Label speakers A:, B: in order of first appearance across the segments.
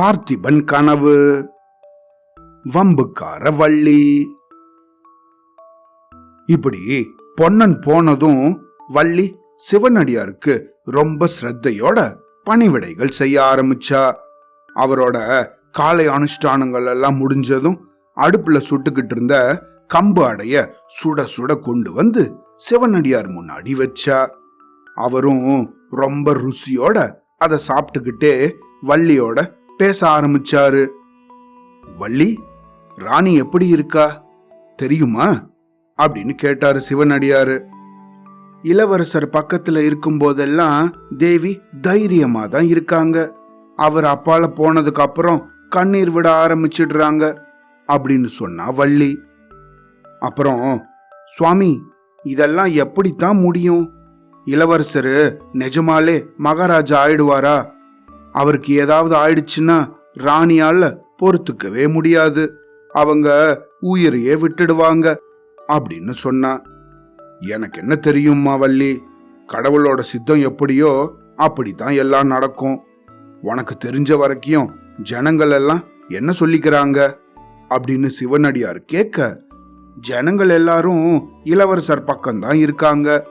A: பார்த்திபன் கனவு வம்புக்கார வள்ளி. இப்படி பொன்னன் போனதும் வள்ளி சிவனடியாருக்கு ரொம்ப ஸ்ரத்தையோட பணிவிடைகள் செய்ய ஆரம்பிச்சா. அவரோட காலை அனுஷ்டானங்கள் எல்லாம் முடிஞ்சதும் அடுப்புல சுட்டுக்கிட்டு இருந்த கம்பு அடைய சுட சுட கொண்டு வந்து சிவனடியார் முன்னாடி வச்சா. அவரும் ரொம்ப ருசியோட அதை சாப்பிட்டுக்கிட்டே வள்ளியோட பேச ஆரம்பிச்சாரு. வள்ளி ராணி எப்படி இருக்கா? தெரியுமா? அப்படின்னு கேட்டாரு சிவனடியாரு. இளவரசர் பக்கத்துல இருக்கும் போதெல்லாம் தேவி தைரியமா தான் இருக்காங்க. அவர் அப்பால போனதுக்கு அப்புறம் கண்ணீர் விட ஆரம்பிச்சிடுறாங்க அப்படின்னு சொன்னா வள்ளி. அப்புறம் சுவாமி இதெல்லாம் எப்படித்தான் முடியும்? இளவரசரு நிஜமாலே மகாராஜா ஆயிடுவாரா? அவருக்கு ஏதாவது ஆயிடுச்சுன்னா ராணியால பொறுத்துக்கவே முடியாது. அவங்க உயிரையே விட்டுடுவாங்க அப்படின்னு சொன்னா. எனக்கு என்ன தெரியுமா வள்ளி கடவுளோட சித்தம் எப்படியோ அப்படித்தான் எல்லாம் நடக்கும். உனக்கு தெரிஞ்ச வரைக்கும் ஜனங்கள் எல்லாம் என்ன சொல்லிக்கிறாங்க? அப்படின்னு சிவனடியார் கேட்க ஜனங்கள் எல்லாரும் இளவரசர் பக்கம்தான் இருக்காங்க.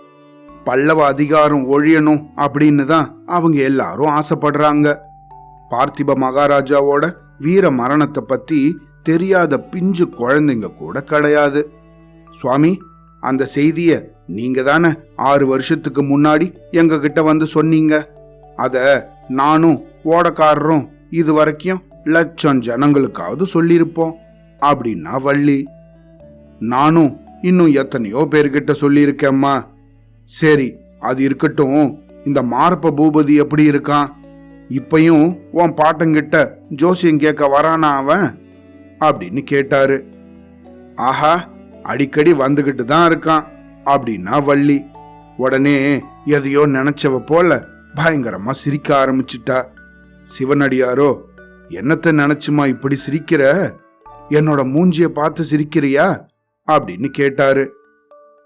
A: பல்லவ அதிகாரம் ஒழியணும் அப்படின்னு தான் அவங்க எல்லாரும் ஆசைப்படுறாங்க. பார்த்திப மகாராஜாவோட வீர மரணத்தை பத்தி தெரியாத பிஞ்சு குழந்தைங்க கூட கிடையாது. சுவாமி அந்த செய்திய நீங்க தானே ஆறு வருஷத்துக்கு முன்னாடி எங்க கிட்ட வந்து சொன்னீங்க. அத நானும் ஓடக்காரரும் இது வரைக்கும் லட்சம் ஜனங்களுக்காவது சொல்லியிருப்போம் அப்படின்னா வள்ளி. நானும் இன்னும் எத்தனையோ பேர்கிட்ட சொல்லியிருக்கேம்மா. சரி அது இருக்கட்டும். இந்த மாரப்ப பூபதி எப்படி இருக்கான் இப்பயும் உன் பாட்டங்கிட்ட ஜோசியம் கேட்க வரானா அவன்? அப்படின்னு கேட்டாரு. ஆஹா அடிக்கடி வந்துகிட்டு தான் இருக்கான் அப்படின்னா வள்ளி. உடனே எதையோ நினைச்சவ போல பயங்கரமா சிரிக்க ஆரம்பிச்சிட்டா. சிவனடியாரோ என்னத்தை நினைச்சுமா இப்படி சிரிக்கிற? என்னோட மூஞ்சிய பார்த்து சிரிக்கிறியா? அப்படின்னு கேட்டாரு.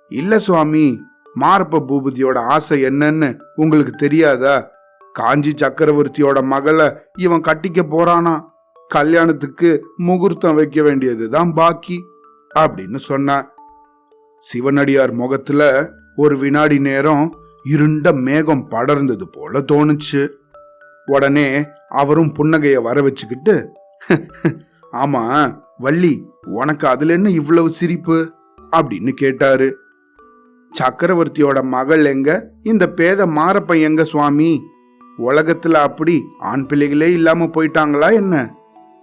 A: இல்ல சுவாமி மாரப்ப பூபதியோட ஆசை என்னன்னு உங்களுக்கு தெரியாதா? காஞ்சி சக்கரவர்த்தியோட மகளை இவன் கட்டிக்க போறானா? கல்யாணத்துக்கு முகூர்த்தம் வைக்க வேண்டியதுதான் பாக்கி அப்படின்னு சொன்னான் சிவனடியார் முகத்துல ஒரு வினாடி நேரம் இருண்ட மேகம் படர்ந்தது போல தோணுச்சு. உடனே அவரும் புன்னகைய வர வச்சுக்கிட்டு ஆமா வள்ளி உனக்கு அதுல என்ன இவ்வளவு சிரிப்பு? அப்படின்னு கேட்டாரு. சக்கரவர்த்தியோட மகள் எங்க? இந்த பேத மாரப்பன் எங்க சுவாமி? உலகத்துல அப்படி ஆண் பிள்ளைகளே இல்லாம போயிட்டாங்களா என்ன?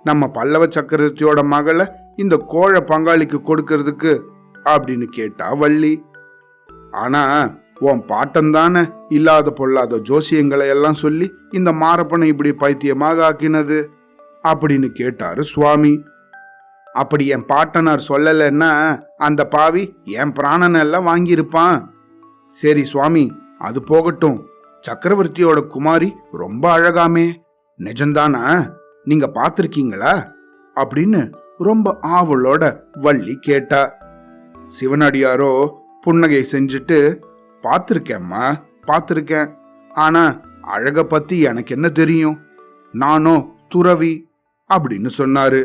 A: நம்ம பல்லவ சக்கரவர்த்தியோட மகளை இந்த கோழ பங்காளிக்கு கொடுக்கறதுக்கு அப்படின்னு கேட்டா வள்ளி. ஆனா உன் பாட்டன் தானே இல்லாத பொல்லாத ஜோசியங்களை எல்லாம் சொல்லி இந்த மாரப்பனை இப்படி பைத்தியமாக ஆக்கினது? அப்படின்னு கேட்டாரு சுவாமி. அப்படி என் பாட்டனார் சொல்லலைன்னா அந்த பாவி என் பிராணன் எல்லாம் வாங்கியிருப்பான். சரி சுவாமி அது போகட்டும். சக்கரவர்த்தியோட குமாரி ரொம்ப அழகாமே. நிஜம்தானா? நீங்க பார்த்துருக்கீங்களா? அப்படின்னு ரொம்ப ஆவலோட வள்ளி கேட்டா. சிவனடியாரோ புன்னகை செஞ்சுட்டு பார்த்துருக்கேம்மா பார்த்துருக்கேன். ஆனா அழக பத்தி எனக்கு என்ன தெரியும்? நானோ துறவி அப்படின்னு சொன்னாரு.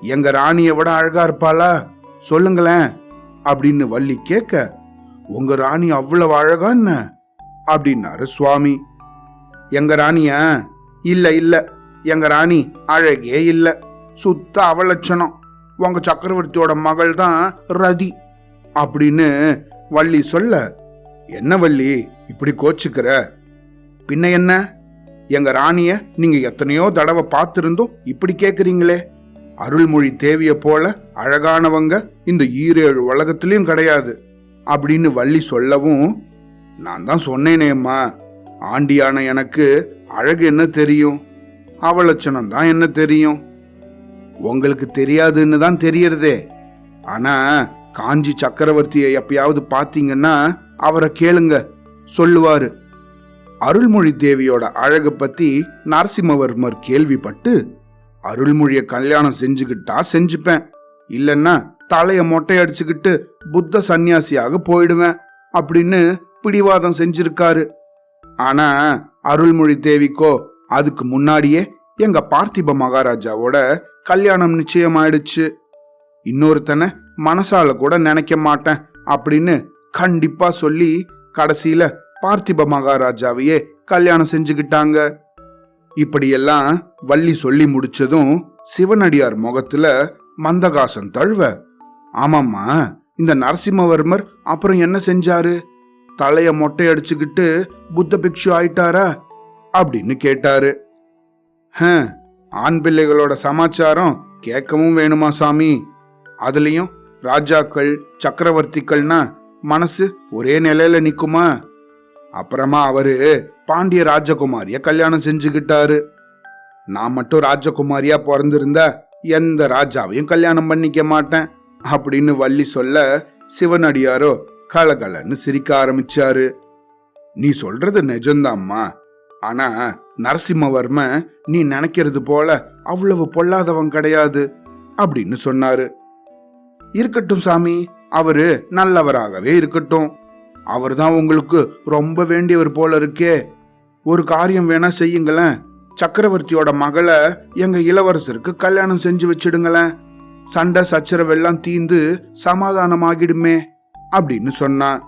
A: எங்க ராணியை விட அழகா இருப்பாளா? சொல்லுங்களேன் அப்படின்னு வள்ளி கேட்க உங்க ராணி அவ்வளவு அழகா என்ன? அப்படின்னாரு சுவாமி. எங்க ராணியா? இல்ல இல்ல. எங்க ராணி அழகே இல்ல. சுத்த அவலட்சணம். உங்க சக்கரவர்த்தியோட மகள் தான் ரதி. அப்படின்னு வள்ளி சொல்ல என்ன வள்ளி இப்படி கோச்சுக்கிற? பின்ன என்ன? எங்க ராணிய நீங்க எத்தனையோ தடவை பார்த்திருந்தும் இப்படி கேக்குறீங்களே. அருள்மொழி தேவிய போல அழகானவங்க இந்த ஈரேழு உலகத்திலையும் கிடையாது. அப்படின்னு வள்ளி சொல்லவும் நான் தான் சொன்னேனேம்மா ஆண்டியான எனக்கு அழகு என்ன தெரியும்? அவலட்சணம் தான் என்ன தெரியும்? உங்களுக்கு தெரியாதுன்னு தான் தெரியறதே. ஆனா காஞ்சி சக்கரவர்த்தியை எப்பயாவது பாத்தீங்கன்னா அவரை கேளுங்க. சொல்லுவாரு. அருள்மொழி தேவியோட அழகு பத்தி நரசிம்மவர்மர் கேள்விப்பட்டு அருள்மொழிய கல்யாணம் செஞ்சுக்கிட்டா செஞ்சுப்பேன். இல்லைன்னா தலைய மொட்டை அடிச்சுக்கிட்டு புத்த சந்நியாசியாக போயிடுவேன் அப்படின்னு பிடிவாதம் செஞ்சிருக்காரு. ஆனா அருள்மொழி தேவிக்கோ அதுக்கு முன்னாடியே எங்க பார்த்திப மகாராஜாவோட கல்யாணம் நிச்சயமாயிடுச்சு. இன்னொருத்தனை மனசால கூட நினைக்க மாட்டேன் அப்படின்னு கண்டிப்பா சொல்லி கடைசியில பார்த்திப மகாராஜாவையே கல்யாணம் செஞ்சுக்கிட்டாங்க. இப்படியெல்லாம் வள்ளி சொல்லி முடிச்சதும் சிவனடியார் முகத்துல மந்தகாசம் தழுவ. ஆமாம்மா இந்த நரசிம்மவர்மர் அப்புறம் என்ன செஞ்சாரு? தலைய மொட்டை அடிச்சுக்கிட்டு புத்த பிக்ஷு ஆயிட்டாரா? அப்படின்னு கேட்டாரு. ஆண் பிள்ளைகளோட சமாச்சாரம் கேட்கவும் வேணுமா சாமி? அதுலயும் ராஜாக்கள் சக்கரவர்த்திகள்னா மனசு ஒரே நிலையில நிக்குமா? அப்புறமா அவரு பாண்டிய ராஜகுமாரிய கல்யாணம் செஞ்சுக்கிட்டாரு. நான் மட்டும் ராஜகுமாரியா பிறந்திருந்த எந்த ராஜாவையும் கல்யாணம் பண்ணிக்க மாட்டேன் அப்படின்னு வள்ளி சொல்ல சிவனடியாரோ கலகலன்னு சிரிக்க ஆரம்பிச்சாரு. நீ சொல்றது நிஜம்தாம்மா. ஆனா நரசிம்மவர்ம நீ நினைக்கிறது போல அவ்வளவு பொல்லாதவன் கிடையாது அப்படின்னு சொன்னாரு. இருக்கட்டும் சாமி அவரு நல்லவராகவே இருக்கட்டும். அவர் தான் உங்களுக்கு ரொம்ப வேண்டியவர் போல இருக்கே. ஒரு காரியம் வேணா செய்யுங்களேன். சக்கரவர்த்தியோட மகளை எங்க இளவரசருக்கு கல்யாணம் செஞ்சு வச்சிடுங்களேன். சண்டை சச்சரவெல்லாம் தீந்து சமாதானமாகிடுமே அப்படின்னு சொன்னான்.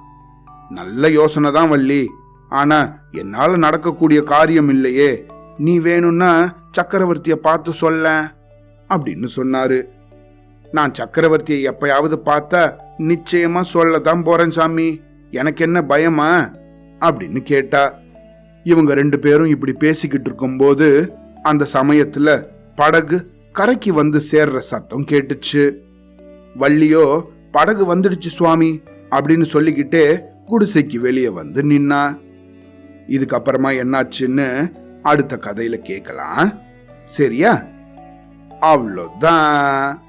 A: நல்ல யோசனை தான் வள்ளி. ஆனா என்னால நடக்கக்கூடிய காரியம் இல்லையே. நீ வேணும்னா சக்கரவர்த்திய பார்த்து சொல்ல அப்படின்னு சொன்னாரு. நான் சக்கரவர்த்தியை எப்பயாவது பார்த்தா நிச்சயமா சொல்லதான் போறேன் சாமி. எனக்கு என்ன பயமா? அப்படின்னு கேட்டா இவங்க ரெண்டு பேரும் இப்படி பேசிக்கிட்டு இருக்கும்போது அந்த சமயத்துல படகு கரைக்கு வந்து சேர்ற சத்தம் கேட்டுச்சு. வள்ளியோ படகு வந்துடுச்சு சுவாமி அப்படின்னு சொல்லிக்கிட்டே குடிசைக்கு வெளியே வந்து நின்னா. இதுக்கப்புறமா என்னாச்சுன்னு அடுத்த கதையில கேட்கலாம் சரியா? அவ்வளோதான்.